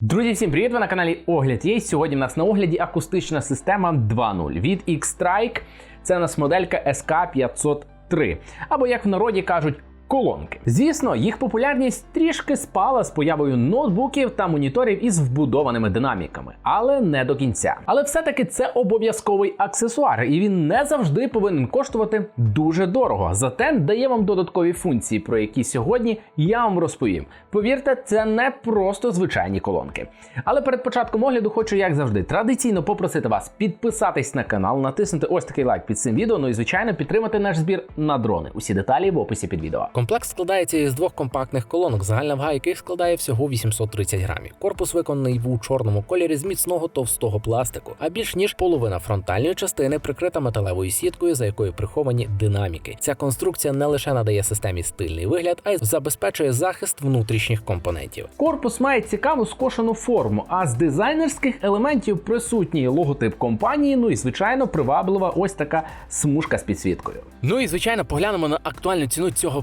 Друзі, всім привіт! Ви на каналі Огляд є. Сьогодні в нас на огляді акустична система 2.0 від X-Strike. Це у нас моделька SK503. Або, як в народі кажуть, колонки. Звісно, їх популярність трішки спала з появою ноутбуків та моніторів із вбудованими динаміками, але не до кінця. Але все-таки це обов'язковий аксесуар, і він не завжди повинен коштувати дуже дорого. Зате дає вам додаткові функції, про які сьогодні я вам розповім. Повірте, це не просто звичайні колонки. Але перед початком огляду хочу, як завжди, традиційно попросити вас підписатись на канал, натиснути ось такий лайк під цим відео. Ну і звичайно підтримати наш збір на дрони. Усі деталі в описі під відео. Комплект складається із двох компактних колонок, загальна вага яких складає всього 830 грамів. Корпус виконаний у чорному кольорі з міцного товстого пластику, а більш ніж половина фронтальної частини прикрита металевою сіткою, за якою приховані динаміки. Ця конструкція не лише надає системі стильний вигляд, а й забезпечує захист внутрішніх компонентів. Корпус має цікаву скошену форму, а з дизайнерських елементів присутній логотип компанії. Ну і звичайно приваблива ось така смужка з підсвіткою. Ну і звичайно, поглянемо на актуальну ціну цього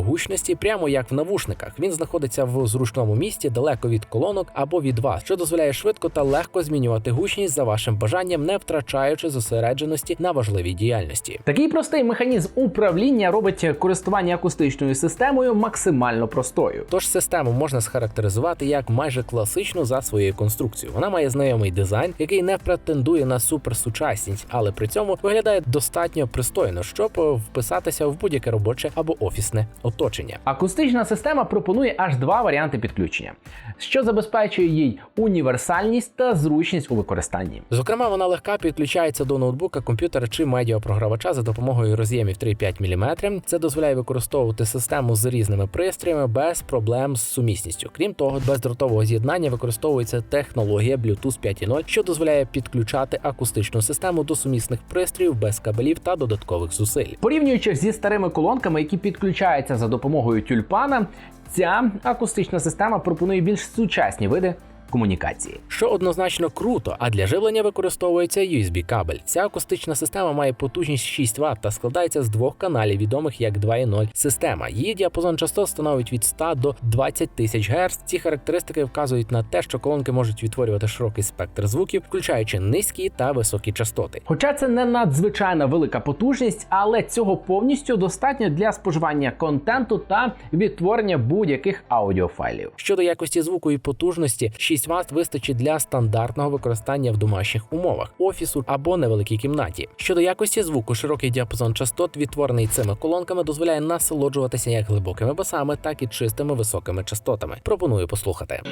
гучності, прямо як в навушниках. Він знаходиться в зручному місці далеко від колонок або від вас, що дозволяє швидко та легко змінювати гучність за вашим бажанням, не втрачаючи зосередженості на важливій діяльності. Такий простий механізм управління робить користування акустичною системою максимально простою. Тож систему можна схарактеризувати як майже класичну за своєю конструкцією. Вона має знайомий дизайн, який не претендує на суперсучасність, але при цьому виглядає достатньо пристойно, щоб вписатися в будь-яке робоче або офісне оточення. Акустична система пропонує аж два варіанти підключення, що забезпечує їй універсальність та зручність у використанні. Зокрема, вона легка підключається до ноутбука, комп'ютера чи медіапрогравача за допомогою роз'ємів 3,5 мм. Це дозволяє використовувати систему з різними пристроями без проблем з сумісністю. Крім того, бездротового з'єднання використовується технологія Bluetooth 5.0, що дозволяє підключати акустичну систему до сумісних пристроїв без кабелів та додаткових зусиль. Порівнюючи зі старими колонками, які підключаються за допомогою тюльпана, ця акустична система пропонує більш сучасні види комунікації. що однозначно круто, а для живлення використовується USB кабель. Ця акустична система має потужність 6 Вт та складається з двох каналів, відомих як 2.0 система. Її діапазон частот становить від 100 до 20 тисяч Гц. Ці характеристики вказують на те, що колонки можуть відтворювати широкий спектр звуків, включаючи низькі та високі частоти. Хоча це не надзвичайно велика потужність, але цього повністю достатньо для споживання контенту та відтворення будь-яких аудіофайлів. Щодо якості звуку і потужності, 6 Вт вистачить для стандартного використання в домашніх умовах, офісу або невеликій кімнаті. Щодо якості звуку, широкий діапазон частот, відтворений цими колонками, дозволяє насолоджуватися як глибокими басами, так і чистими високими частотами. Пропоную послухати.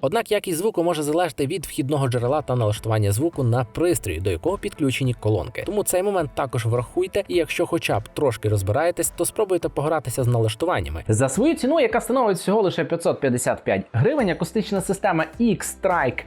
Однак якість звуку може залежати від вхідного джерела та налаштування звуку на пристрої, до якого підключені колонки. Тому цей момент також врахуйте, і якщо хоча б трошки розбираєтесь, то спробуйте погратися з налаштуваннями. За свою ціну, яка становить всього лише 555 гривень, акустична система X-Strike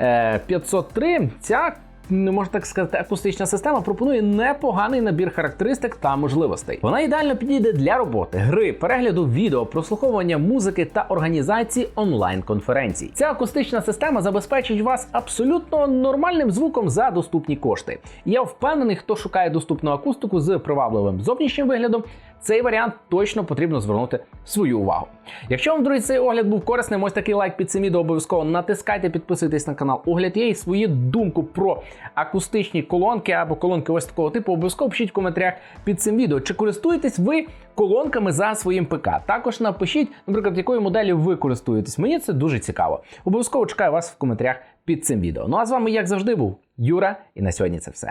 е, 503, ця не можна так сказати, акустична система пропонує непоганий набір характеристик та можливостей. Вона ідеально підійде для роботи, гри, перегляду відео, прослуховування музики та організації онлайн-конференцій. Ця акустична система забезпечить вас абсолютно нормальним звуком за доступні кошти. Я впевнений, хто шукає доступну акустику з привабливим зовнішнім виглядом. Цей варіант точно потрібно звернути свою увагу. Якщо вам, друзі, цей огляд був корисним, ось такий лайк під цим відео обов'язково натискайте, підписуйтесь на канал Огляд є і свою думку про акустичні колонки або колонки ось такого типу. Обов'язково пишіть в коментарях під цим відео. Чи користуєтесь ви колонками за своїм ПК? Також напишіть, наприклад, якою моделлю ви користуєтесь. Мені це дуже цікаво. Обов'язково чекаю вас в коментарях під цим відео. Ну а з вами, як завжди, був Юра, і на сьогодні це все.